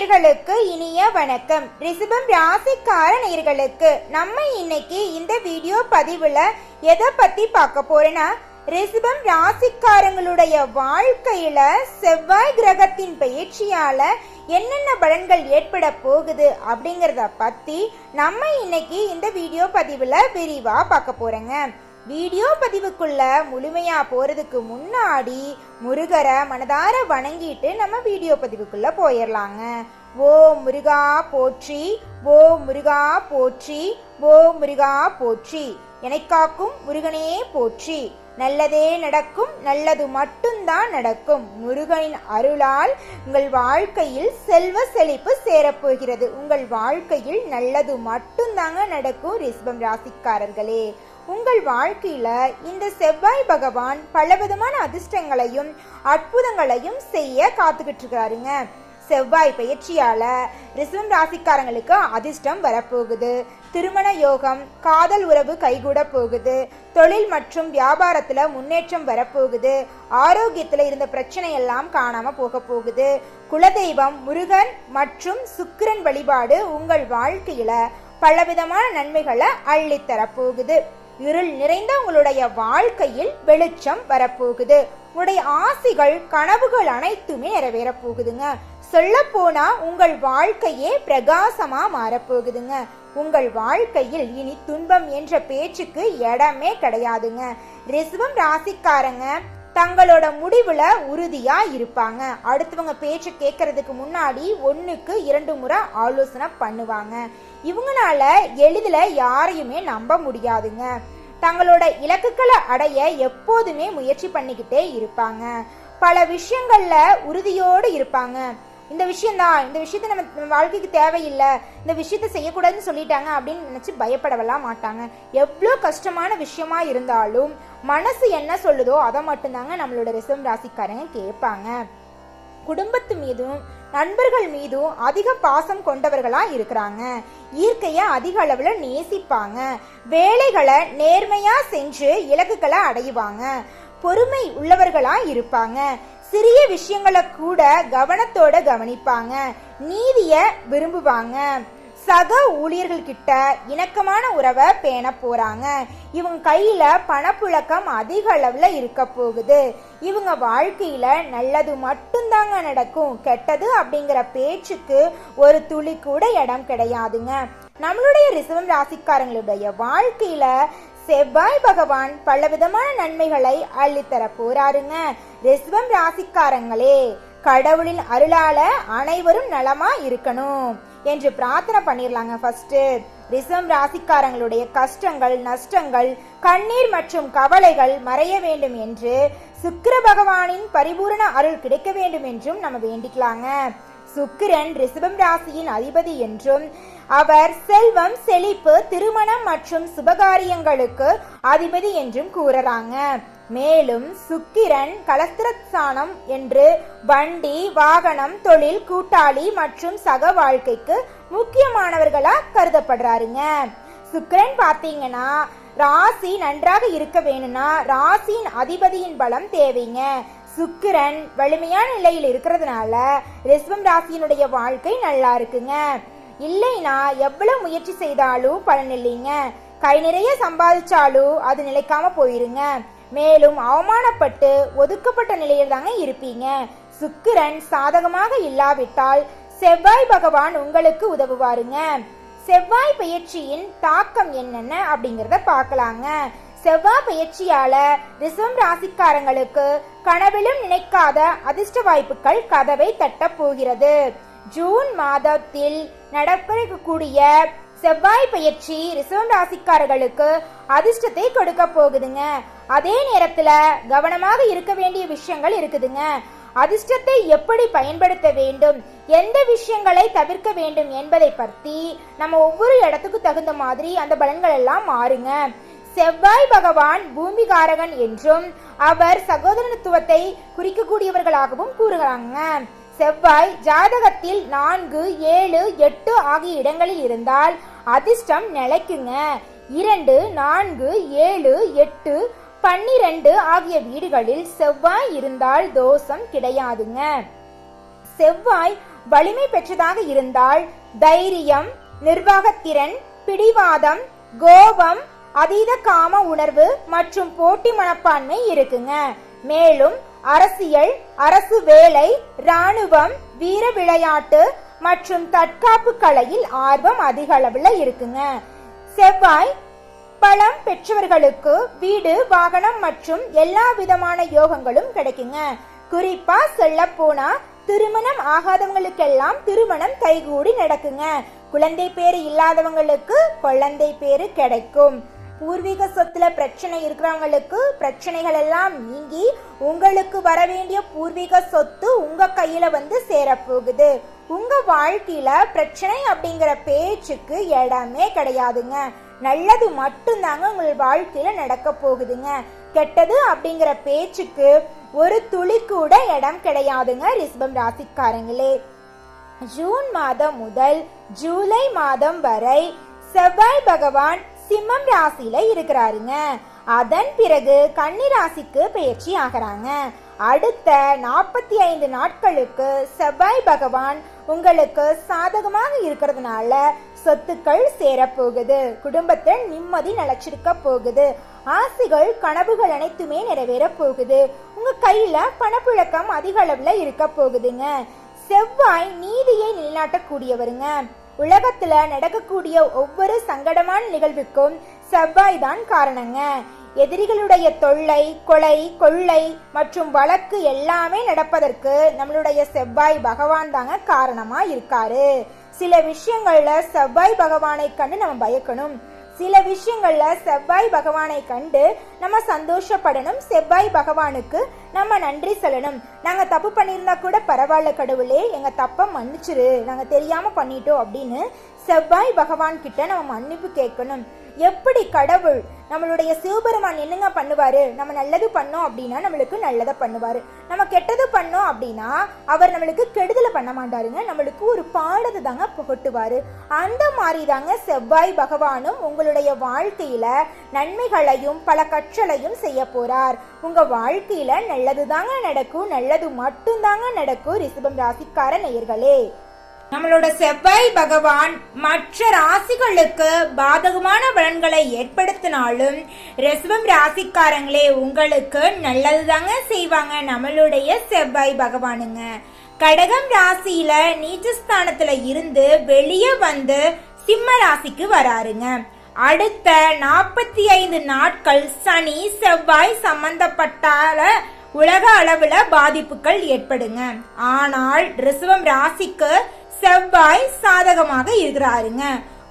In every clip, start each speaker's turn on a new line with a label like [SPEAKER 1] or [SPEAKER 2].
[SPEAKER 1] நேர்களுக்கு இனிய வணக்கம். ரிஷபம் ராசிக்கார நேர்களுக்கு நம்ம இன்னைக்கு இந்த வீடியோ பதிவுல எதை பத்தி பார்க்க போறேன்னா ரிஷபம் ராசிக்காரங்களுடைய வாழ்க்கையில செவ்வாய் கிரகத்தின் பயிற்சியால என்னென்ன பலன்கள் ஏற்பட போகுது அப்படிங்கிறத பத்தி நம்ம இன்னைக்கு இந்த வீடியோ பதிவுல விரிவா பார்க்க போறேங்க. வீடியோ பதிவுக்குள்ள முழுமையா போறதுக்கு முன்னாடி முருகரை மனதார வணங்கிட்டு நம்ம வீடியோ பதிவுக்குள்ள போயிடலாங்க ஓ முருகா போற்றி ஓ முருகா போற்றி ஓ முருகா போற்றி. என்னை காக்கும் முருகனே போற்றி. நல்லதே நடக்கும் நல்லது மட்டும்தான் நடக்கும். முருகனின் அருளால் உங்கள் வாழ்க்கையில் செல்வ செழிப்பு சேரப்போகிறது. உங்கள் வாழ்க்கையில் நல்லது மட்டும்தாங்க நடக்கும் ரிஷபம் ராசிக்காரர்களே. உங்கள் வாழ்க்கையில இந்த செவ்வாய் பகவான் பலவிதமான அதிர்ஷ்டங்களையும் அற்புதங்களையும் செய்ய காத்துக்கிட்டு இருக்கிறாருங்க செவ்வாய் பயிற்சியால ரிசம் ராசிக்காரங்களுக்கு அதிர்ஷ்டம் வரப்போகுது. திருமண யோகம் காதல் உறவு கைகூட போகுது. தொழில் மற்றும் வியாபாரத்துல முன்னேற்றம் வரப்போகுது. ஆரோக்கியத்துல இருந்த பிரச்சனை எல்லாம் காணாம போக போகுது. குலதெய்வம் முருகன் மற்றும் சுக்கிரன் வழிபாடு உங்கள் வாழ்க்கையில பலவிதமான நன்மைகளை அள்ளித்தரப்போகுது இருள் நிறைந்த உங்களுடைய வாழ்க்கையில் வெளிச்சம் வரப்போகுது. உங்களுடைய ஆசைகள் கனவுகள் அனைத்துமே நிறைவேறப் போகுதுங்க. சொல்லப்போனால் உங்கள் வாழ்க்கையே பிரகாசமாக மாறப்போகுதுங்க. உங்கள் வாழ்க்கையில் இனி துன்பம் என்ற பேச்சுக்கு இடமே கிடையாதுங்க. ரிசவம் ராசிக்காரங்க தங்களோட முடிவுல உறுதியா இருப்பாங்க. அடுத்தவங்க பேச்சு கேட்கறதுக்கு முன்னாடி ஒன்றுக்கு இரண்டு முறை ஆலோசனை பண்ணுவாங்க. இவங்களால எளிதில் யாரையுமே நம்ப முடியாதுங்க. தங்களோட இலக்குகளை அடைய எப்போதுமே முயற்சி பண்ணிக்கிட்டே இருப்பாங்க. பல விஷயங்கள்ல உறுதியோடு இருப்பாங்க. இந்த விஷயந்தான் இந்த விஷயத்த நம்ம வாழ்க்கைக்கு தேவையில்லை இந்த விஷயத்த செய்யக்கூடாதுன்னு சொல்லிட்டாங்க அப்படின்னு நினச்சி பயப்படவெல்லாம் மாட்டாங்க. எவ்வளோ கஷ்டமான விஷயமா இருந்தாலும் மனசு என்ன சொல்லுதோ அதை மட்டும்தாங்க நம்மளோட ரிசம் ராசிக்காரங்க கேட்பாங்க. குடும்பத்து மீதும் நண்பர்கள் மீதும் அதிக பாசம் கொண்டவர்களா இருக்கிறாங்க. இயற்கைய அதிக அளவுல நேசிப்பாங்க. வேலைகளை நேர்மையா செஞ்சு இலக்குகளை அடையுவாங்க பொறுமை உள்ளவர்களா இருப்பாங்க. சிறிய விஷயங்களை கூட கவனத்தோட கவனிப்பாங்க. நீதிய விரும்புவாங்க. சக ஊழியர்கள் கிட்ட இணக்கமான உறவை பேண போறாங்க. இவங்க கையில பணப்புழக்கம் அதிக அளவுல இருக்க போகுது. இவங்க வாழ்க்கையில நல்லது மட்டும்தாங்க நடக்கும். கெட்டது அப்படிங்கிற பேச்சுக்கு ஒரு துளி கூட இடம் கிடையாதுங்க. நம்மளுடைய ரிசவம் ராசிக்காரங்களுடைய வாழ்க்கையில செவ்வாய் பகவான் பல விதமான நன்மைகளை அள்ளித்தர போறாருங்க. ரிசவம் ராசிக்காரங்களே கடவுளின் அருளால அனைவரும் நலமா இருக்கணும் என்று பிரார்த்தனை பண்ணிடலாங்க ஃபர்ஸ்ட் ரிசம் ராசிக்காரங்களுடைய கஷ்டங்கள் நஷ்டங்கள் கண்ணீர் மற்றும் கவலைகள் மறைய வேண்டும் என்று சுக்கிர பகவானின் பரிபூரண அருள் கிடைக்க வேண்டும் என்றும் நம்ம வேண்டிக்கலாங்க. சுக்கிரன் ரிஷபம் ராசியின் அதிபதி என்றும் அவர் செல்வம் செழிப்பு திருமணம் மற்றும் சுபகாரியங்களுக்கு அதிபதி என்றும் கூறுறாங்க மேலும் சுக்கிரன் கலஸ்திரஸ்தானம் என்று வண்டி வாகனம் தொழில் கூட்டாளி மற்றும் சக வாழ்க்கைக்கு முக்கியமானவர்களா கருதப்படுறாருங்க. சுக்கிரன் பார்த்தீங்கன்னா ராசி நன்றாக இருக்க வேணும்னா ராசியின் அதிபதியின் பலம் தேவைங்க. சுக்கிரன் வலிமையான நிலையில் இருக்கிறதுனால ரிஷபம் ராசியினுடைய வாழ்க்கை நல்லா இருக்குங்க. இல்லைனா எவ்வளவு முயற்சி செய்தாலும் பலன் இல்லைங்க. கை நிறைய சம்பாதிச்சாலும் அது நிலைக்காம போயிருங்க. மேலும் அவமானப்பட்டு ஒதுக்கப்பட்ட நிலையில் தாங்க இருப்பீங்க. சுக்கிரன் சாதகமாக இல்லாவிட்டால் செவ்வாய் பகவான் உங்களுக்கு உதவுவாருங்க. செவ்வாய் பயிற்சியின் தாக்கம் என்னென்ன அப்படிங்கிறத பார்க்கலாங்க. செவ்வாய் பயிற்சியால ரிசவம் ராசிக்காரங்களுக்கு கனவிலும் நினைக்காத அதிர்ஷ்ட வாய்ப்புகள் கதவை தட்டப் போகிறது. ஜூன் மாதத்தில் நடக்கக்கூடிய செவ்வாய் பயிற்சி ரிசவம் ராசிக்காரர்களுக்கு அதிர்ஷ்டத்தை கொடுக்க போகுதுங்க. அதே நேரத்தில் கவனமாக இருக்க வேண்டிய விஷயங்கள் இருக்குதுங்க. அதிர்ஷ்டத்தை எப்படி பயன்படுத்த வேண்டும்? எந்த விஷயங்களை தவிர்க்க வேண்டும் என்பதை பற்றி நம்ம ஒவ்வொரு இடத்துக்கு தகுந்த மாதிரி அந்த பலன்கள் எல்லாம் மாறுங்க. செவ்வாய் பகவான் பூமிகாரகன் என்றும் அவர் சகோதரத்துவத்தை குறிக்கக்கூடியவர்களாகவும் கூறுகிறாங்க. செவ்வாய் ஜாதகத்தில் நான்கு ஏழு எட்டு ஆகிய இடங்களில் இருந்தால் அதிர்ஷ்டம் நிலைக்குங்க. இரண்டு நான்கு ஏழு எட்டு பன்னிரண்டு ஆகிய வீடுகளில் செவ்வாய் இருந்தால் தோஷம் கிடையாதுங்க. செவ்வாய் வலிமை பெற்றதாக இருந்தால் தைரியம் நிர்வாகத்திறன் பிடிவாதம் கோபம் அதீத காம உணர்வு மற்றும் போட்டி மனப்பான்மை இருக்குங்க. மேலும் அரசியல் அரசு வேலை ராணுவம் வீர விளையாட்டு மற்றும் தற்காப்பு கலையில் ஆர்வம் அதிக அளவுல இருக்குங்க. செவ்வாய் பலம் பெற்றவர்களுக்கு வீடு வாகனம் மற்றும் எல்லா விதமான யோகங்களும் கிடைக்குங்க. குறிப்பா சொல்ல போனா திருமணம் ஆகாதவங்களுக்கெல்லாம் திருமணம் கைகூடி நடக்குங்க. குழந்தை பேரு இல்லாதவங்களுக்கு குழந்தை பேரு கிடைக்கும். பூர்வீக சொத்துல பிரச்சனை இருக்கிறவங்களுக்கு பிரச்சனைகள் எல்லாம் நீங்கி உங்களுக்கு வர வேண்டிய பூர்வீக சொத்து உங்க கையில வந்து சேரப்போகுது. உங்க வாழ்க்கையில பிரச்சனை அப்படிங்கிற பேச்சுக்கு இடமே கிடையாதுங்க. நல்லது மட்டும்தாங்க உங்கள் வாழ்க்கையில் நடக்க போகுதுங்க. கெட்டது அப்படிங்கிற பேச்சுக்கு ஒரு துளி கூட இடம் கிடையாதுங்க ரிஷபம் ராசிக்காரங்களே. ஜூன் மாதம் முதல் ஜூலை மாதம் வரை செவ்வாய் பகவான் சிம்மம் ராசியில இருக்கிறாருங்க. அதன் பிறகு கன்னி ராசிக்கு பயிற்சி ஆகிறாங்க. அடுத்த நாற்பத்தி ஐந்து நாட்களுக்கு செவ்வாய் பகவான் உங்களுக்கு சாதகமாக இருக்கிறதுனால சொத்துக்கள் சேரப்போகுது. குடும்பத்தில் நிம்மதி நிலைச்சிருக்க போகுது. ஆசைகள் கனவுகள் அனைத்துமே நிறைவேற போகுது. உங்க கையில பணப்புழக்கம் அதிக அளவுல இருக்க போகுதுங்க. செவ்வாய் நீதியை நிலைநாட்டக்கூடியவருங்க. உலகத்துல நடக்கக்கூடிய ஒவ்வொரு சங்கடமான நிகழ்வுக்கும் செவ்வாய் தான் காரணங்க. எதிரிகளுடைய தொல்லை கொலை கொள்ளை மற்றும் வழக்கு எல்லாமே நடப்பதற்கு நம்மளுடைய செவ்வாய் பகவான் தாங்க காரணமா இருக்காரு. சில விஷயங்கள்ல செவ்வாய் பகவானை கண்டு நம்ம பயக்கணும். சில விஷயங்கள்ல செவ்வாய் பகவானை கண்டு நம்ம சந்தோஷப்படணும். செவ்வாய் பகவானுக்கு நம்ம நன்றி சொல்லணும். நாங்க தப்பு பண்ணியிருந்தா கூட பரவாயில்ல கடவுளே. எங்க தப்ப மன்னிச்சிரு. நாங்க தெரியாம பண்ணிட்டோம் அப்படின்னு செவ்வாய் பகவான் கிட்ட நம்ம மன்னிப்பு கேட்கணும். எப்படி கடவுள் நம்மளுடைய சிவபெருமான் என்னங்க பண்ணுவாரு? நம்ம நல்லது பண்ணோம் அப்படின்னா நம்மளுக்கு நல்லதை பண்ணுவாரு. நம்ம கெட்டது பண்ணோம் அப்படின்னா அவர் நம்மளுக்கு கெடுதலை பண்ண மாட்டாருங்க. நம்மளுக்கு ஒரு பாடத்தை தாங்க புகட்டுவாரு. அந்த மாதிரி தாங்க செவ்வாய் பகவானும் உங்களுடைய வாழ்க்கையில நன்மைகளையும் பல கற்றலையும் செய்ய போறார். உங்க வாழ்க்கையில நல்லது தாங்க நடக்கும். நல்லது மட்டும்தாங்க நடக்கும் ரிஷபம் ராசிக்கார நேயர்களே. நம்மளோட செவ்வாய் பகவான் மற்ற ராசிகளுக்கு பாதகமான பலன்களை ஏற்படுத்தினாலும் ரிஷபம் ராசிக்காரங்களே உங்களுக்கு நல்லது தாங்க செய்வாங்க. நம்மளுடைய செவ்வாய் பகவானுங்க. கடகம் ராசியில நீச்சஸ்தானத்துல இருந்து வெளியே வந்து சிம்ம ராசிக்கு வராருங்க. அடுத்த நாற்பத்தி ஐந்து நாட்கள் சனி செவ்வாய் சம்பந்தப்பட்டால உலக அளவுல பாதிப்புகள் ஏற்படுங்க. ஆனால் ரிஷபம் ராசிக்கு செவ்வாய் சாதகமாக இருக்கிறாருங்க.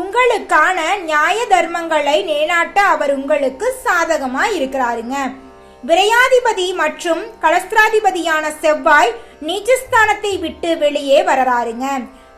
[SPEAKER 1] உங்களுக்கான நியாய தர்மங்களை நிலைநாட்ட அவர் உங்களுக்கு சாதகமா இருக்கிறாருங்க. விரையாதிபதி மற்றும் கலஸ்திராதிபதியான செவ்வாய் நீச்சஸ்தானத்தை விட்டு வெளியே வரறாருங்க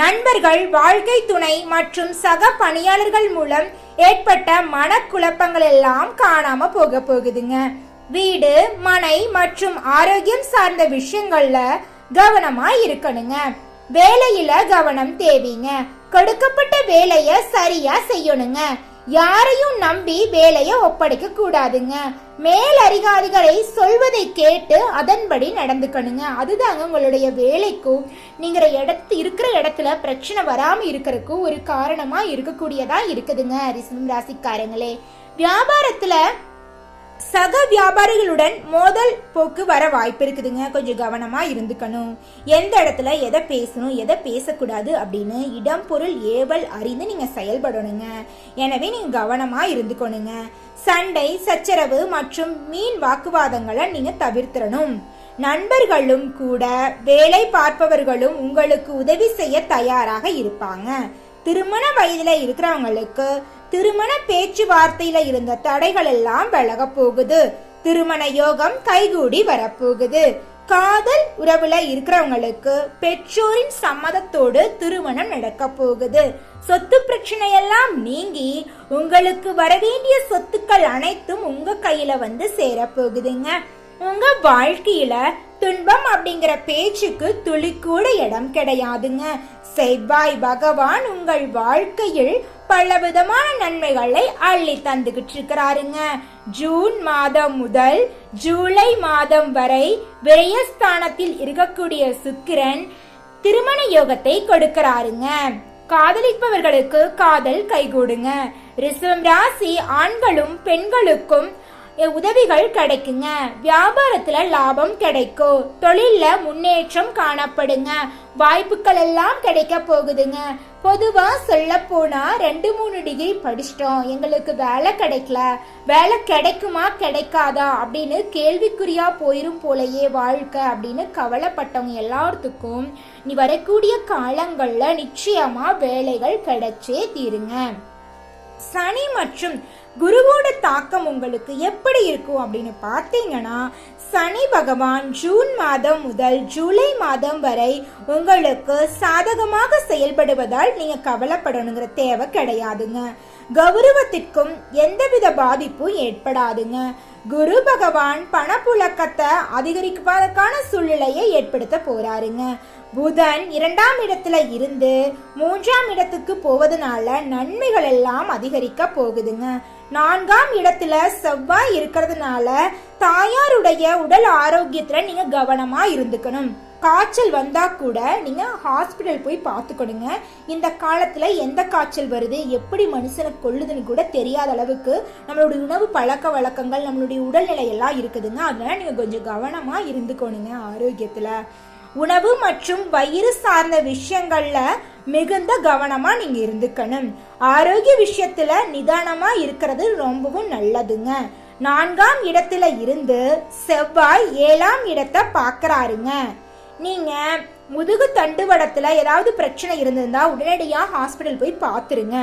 [SPEAKER 1] நண்பர்கள் வாழ்க்கை துணை மற்றும் சக பணியாளர்கள் மூலம் ஏற்பட்ட மனக்குழப்பங்கள் எல்லாம் காணாம போக போகுதுங்க. வீடு மனை மற்றும் ஆரோக்கியம் சார்ந்த விஷயங்கள்ல கவனமா இருக்கணுங்க. வேலையில கவனம் தேவைங்க. கொடுக்கப்பட்ட வேலைய சரியா செய்யணுங்க. யாரையும் நம்பி வேலைய ஒப்படைக்க கூடாதுங்க. மேல் அதிகாரிகளை சொல்வதை கேட்டு அதன்படி நடந்துக்கணுங்க. அதுதாங்க உங்களுடைய வேலைக்கும் நீங்கள் இடத்து இருக்கிற இடத்துல பிரச்சனை வராம இருக்கிறதுக்கும் ஒரு காரணமா இருக்கக்கூடியதா இருக்குதுங்க ரிசம் ராசிக்காரங்களே. வியாபாரத்துல சக வியாபாரிகளுடன் மோதல் போக்கு வர வாய்ப்பு இருக்குதுங்க. கொஞ்சம் கவனமா இருந்துக்கணும். எந்த இடத்துல எதை பேசணும் எதை பேசக்கூடாது அப்படின்னு இடம் பொருள் ஏவல் அறிந்து நீங்க செயல்படணுங்க. எனவே நீங்க கவனமா இருந்துக்கணுங்க. சண்டை சச்சரவு மற்றும் மீன் வாக்குவாதங்களை நீங்க தவிர்த்திடணும். நண்பர்களும் கூட வேலை பார்ப்பவர்களும் உங்களுக்கு உதவி செய்ய தயாராக இருப்பாங்க. திருமண வயதில் இருக்கிறவங்களுக்கு திருமண பேச்சுவார்த்தையில இருந்த தடைகள் எல்லாம் விலக போகுது. திருமண யோகம் கைகூடி வரப்போகுது. காதல் உறவுல இருக்கிறவங்களுக்கு பெற்றோரின் சம்மதத்தோடு திருமணம் நடக்க போகுது. சொத்து பிரச்சனையெல்லாம் நீங்கி உங்களுக்கு வரவேண்டிய சொத்துக்கள் அனைத்தும் உங்க கையில வந்து சேரப்போகுதுங்க உங்க வாழ்க்கையில துன்பம் அப்படிங்கிற பேச்சுக்கு துளி கூட இடம் கிடையாதுங்க. செவ்வாய் பகவான் உங்கள் வாழ்க்கையில் பலவிதமான நன்மைகளை அள்ளி தந்துகிட்டு இருக்கிறாருங்க. ஜூன் மாதம் முதல் ஜூலை மாதம் வரை விரயஸ்தானத்தில் இருக்கக்கூடிய சுக்கிரன் திருமண யோகத்தை கொடுக்கறாருங்க. காதலிப்பவர்களுக்கு காதல் கைகூடுங்க. ரிஷபம் ராசி ஆண்களும் பெண்களுக்கும் உதவிகள் கிடைக்குங்க. வியாபாரத்துல லாபம் கிடைக்கும். தொழில்ல முன்னேற்றம் காணப்படுங்க. வாய்ப்புகள் எல்லாம் கிடைக்க போகுதுங்க. பொதுவா சொல்ல போனா ரெண்டு மூணு டிகிரி படிச்சிட்டோம். எங்களுக்கு வேலை கிடைக்கல. வேலை கிடைக்குமா கிடைக்காதா அப்படின்னு கேள்விக்குறியா போயிரும் போலயே வாழ்க்கை அப்படின்னு கவலைப்பட்டவங்க எல்லாத்துக்கும் நீ வரக்கூடிய காலங்கள்ல நிச்சயமா வேலைகள் கிடைச்சே தீருங்க. சனி மற்றும் குருவோட தாக்கம் உங்களுக்கு எப்படி இருக்கும் அப்படின்னு பார்த்தீங்கன்னா சனி பகவான் ஜூன் மாதம் முதல் ஜூலை மாதம் வரை உங்களுக்கு சாதகமாக செயல்படுவதால் நீங்கள் கவலைப்படணுங்கிற தேவை கிடையாதுங்க. கௌரவத்திற்கும் எந்தவித பாதிப்பும் ஏற்படாதுங்க. குரு பகவான் பணப்புழக்கத்தை அதிகரிப்பதற்கான சூழ்நிலையை ஏற்படுத்த போறாருங்க. புதன் இரண்டாம் இடத்துல இருந்து மூன்றாம் இடத்துக்கு போவதனால நன்மைகள் எல்லாம் அதிகரிக்க போகுதுங்க. நான்காம் இடத்துல செவ்வாய் இருக்கிறதுனால தாயாருடைய உடல் ஆரோக்கியத்துல நீங்க கவனமா இருந்துக்கணும். காய்ச்சல் வந்தால் கூட நீங்கள் ஹாஸ்பிட்டல் போய் பார்த்துக்கணுங்க. இந்த காலத்தில் எந்த காய்ச்சல் வருது எப்படி மனுஷனை கொள்ளுதுன்னு கூட தெரியாத அளவுக்கு நம்மளுடைய உணவு பழக்க வழக்கங்கள் நம்மளுடைய உடல்நிலை எல்லாம் இருக்குதுங்க. அதனால் நீங்கள் கொஞ்சம் கவனமாக இருந்துக்கணுங்க ஆரோக்கியத்தில். உணவு மற்றும் வயிறு சார்ந்த விஷயங்களில் மிகுந்த கவனமாக நீங்கள் இருந்துக்கணும். ஆரோக்கிய விஷயத்தில் நிதானமாக இருக்கிறது ரொம்பவும் நல்லதுங்க. நான்காம் இடத்துல இருந்து செவ்வாய் ஏழாம் இடத்தை பார்க்குறாருங்க. நீங்க முதுகு தண்டுவடத்துல ஏதாவது பிரச்சனை இருந்திருந்தா உடனடியா ஹாஸ்பிட்டல் போய் பார்த்துருங்க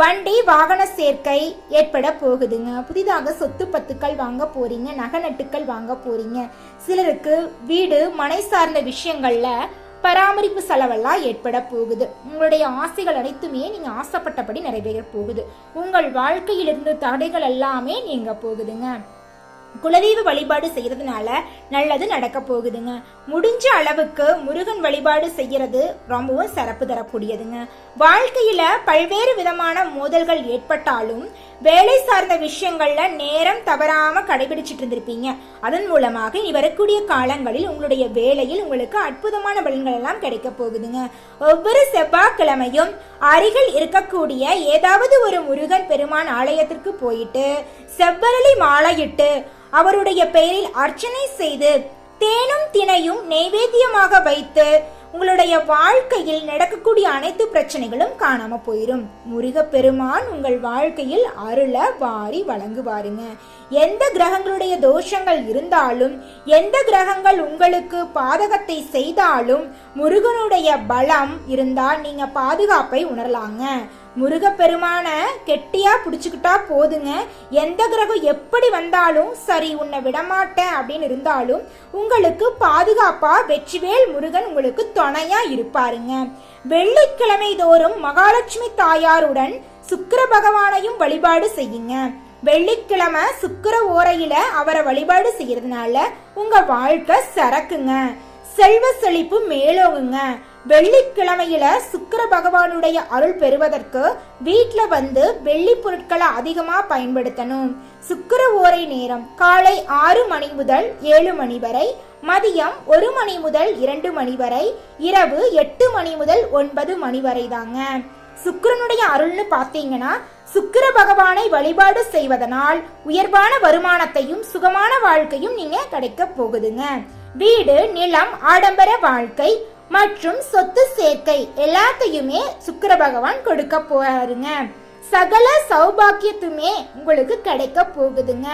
[SPEAKER 1] வண்டி வாகன சேர்க்கை ஏற்பட போகுதுங்க. புதிதாக சொத்து பத்துக்கள் வாங்க போறீங்க நகை நட்டுக்கள் வாங்க போறீங்க. சிலருக்கு வீடு மனை சார்ந்த விஷயங்கள்ல பராமரிப்பு செலவெல்லாம் ஏற்பட போகுது. உங்களுடைய ஆசைகள் அனைத்துமே நீங்க ஆசைப்பட்டபடி நிறைவேற போகுது. உங்கள் வாழ்க்கையிலிருந்து தடைகள் எல்லாமே நீங்க போகுதுங்க. குலதெய்வ வழிபாடு செய்யறதுனால நல்லது நடக்க போகுதுங்க. முடிஞ்ச அளவுக்கு முருகன் வழிபாடு செய்யறது ரொம்பவும் சிறப்பு தரக்கூடியதுங்க. வாழ்க்கையில பல்வேறு விதமான மோதல்கள் ஏற்பட்டாலும் வேலை சார்ந்த விஷயங்கள்ல நேரம் தவறாம கடைபிடிச்சிட்டு இருந்திருப்பீங்க. அதன் மூலமாக இனி வரக்கூடிய காலங்களில் உங்களுடைய வேலையில் உங்களுக்கு அற்புதமான பலன்கள் எல்லாம் கிடைக்க போகுதுங்க. ஒவ்வொரு செவ்வாய்க்கிழமையும் அருகில் இருக்கக்கூடிய ஏதாவது ஒரு முருகன் பெருமான் ஆலயத்திற்கு போயிட்டு செவ்வரளி மாலையிட்டு அவருடைய பெயரில் அர்ச்சனை செய்து தேனும் தினையும் நைவேத்தியமாக வைத்து உங்களுடைய வாழ்க்கையில் நடக்கக்கூடிய அனைத்து பிரச்சனைகளும் காணாம போயிரும். முருகப்பெருமான் உங்கள் வாழ்க்கையில் அருள வாரி வழங்குவாருங்க. எந்த கிரகங்களுடைய தோஷங்கள் இருந்தாலும் எந்த கிரகங்கள் உங்களுக்கு பாதகத்தை செய்தாலும் முருகனுடைய பலம் இருந்தால் நீங்க பாதுகாப்பை உணரலாங்க. முருகப்பெருமான கெட்டியா பிடிச்சுக்கிட்டா போதுங்க. எந்த கிரகம் எப்படி வந்தாலும் சரி உன்னை விடமாட்டேன் அப்படின்னு இருந்தாலும் உங்களுக்கு பாதுகாப்பா வெற்றிவேல் முருகன் உங்களுக்கு துணையா இருப்பாருங்க. வெள்ளிக்கிழமை தோறும் மகாலட்சுமி தாயாருடன் சுக்கிர பகவானையும் வழிபாடு செய்யுங்க. வெள்ளிக்கிழமை சுக்கிர ஓரையில அவரை வழிபாடு செய்யறதுனால உங்க வாழ்க்கை சரக்குங்க. செல்வ செழிப்பு மேலோங்குங்க. வெள்ளிக்கிழமையில சுக்கர பகவானுடைய அருள் பெறுவதற்கு வீட்ல வந்து வெள்ளி பொருட்களை அதிகமா பயன்படுத்தணும். சுக்கிர ஓரை நேரம் காலை ஆறு மணி முதல் ஏழு மணி வரை மதியம் ஒரு மணி முதல் இரண்டு மணி வரை இரவு எட்டு மணி முதல் ஒன்பது மணி வரை தாங்க. சுக்கரனுடைய அருள்னு பார்த்தீங்கன்னா சுக்கிர பகவானை வழிபாடு செய்வதனால் உயர்வான வருமானத்தையும் சுகமான வாழ்க்கையும் நீங்க கிடைக்க போகுதுங்க. வீடு நிலம் ஆடம்பர வாழ்க்கை மற்றும் சொத்து சேர்க்கை எல்லாத்தையுமே சுக்கர பகவான் கொடுக்க போறாருங்க. சகல சௌபாக்கியத்துமே உங்களுக்கு கிடைக்க போகுதுங்க.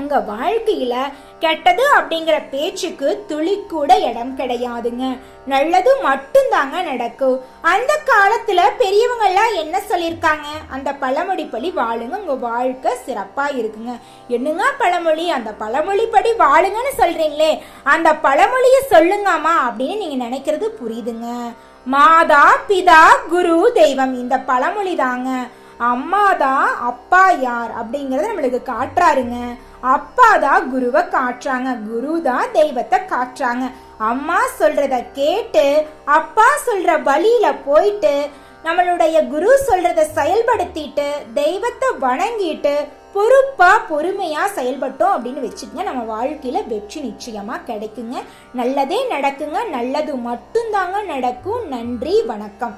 [SPEAKER 1] உங்கள் வாழ்க்கையில கெட்டது அப்படிங்கிற பேச்சுக்கு துளி கூட இடம் கிடையாதுங்க. நல்லது மட்டும்தாங்க நடக்கும். அந்த காலத்துல பெரியவங்க எல்லாம் என்ன சொல்லியிருக்காங்க? அந்த பழமொழி படி வாழுங்க உங்க வாழ்க்கை சிறப்பா இருக்குங்க. என்னங்க பழமொழி? அந்த பழமொழிப்படி வாழுங்கன்னு சொல்றீங்களே. அந்த பழமொழியை சொல்லுங்கம்மா அப்படின்னு நீங்க நினைக்கிறது புரியுதுங்க. மாதா பிதா குரு தெய்வம் இந்த பழமொழி தாங்க அம்மா தான் அப்பா யார் அப்படிங்கிறத நம்மளுக்கு காட்டுறாருங்க. அப்பா தான் குருவை காட்டுறாங்க குரு தான் தெய்வத்தை காட்டுறாங்க. அம்மா சொல்றத கேட்டு அப்பா சொல்ற வழியில போயிட்டு நம்மளுடைய குரு சொல்றத செயல்படுத்திட்டு தெய்வத்தை வணங்கிட்டு பொறுப்பா பொறுமையா செயல்பட்டோம் அப்படின்னு வச்சுக்கோங்க. நம்ம வாழ்க்கையில வெற்றி நிச்சயமா கிடைக்குங்க. நல்லதே நடக்குங்க. நல்லது மட்டும்தாங்க நடக்கும். நன்றி வணக்கம்.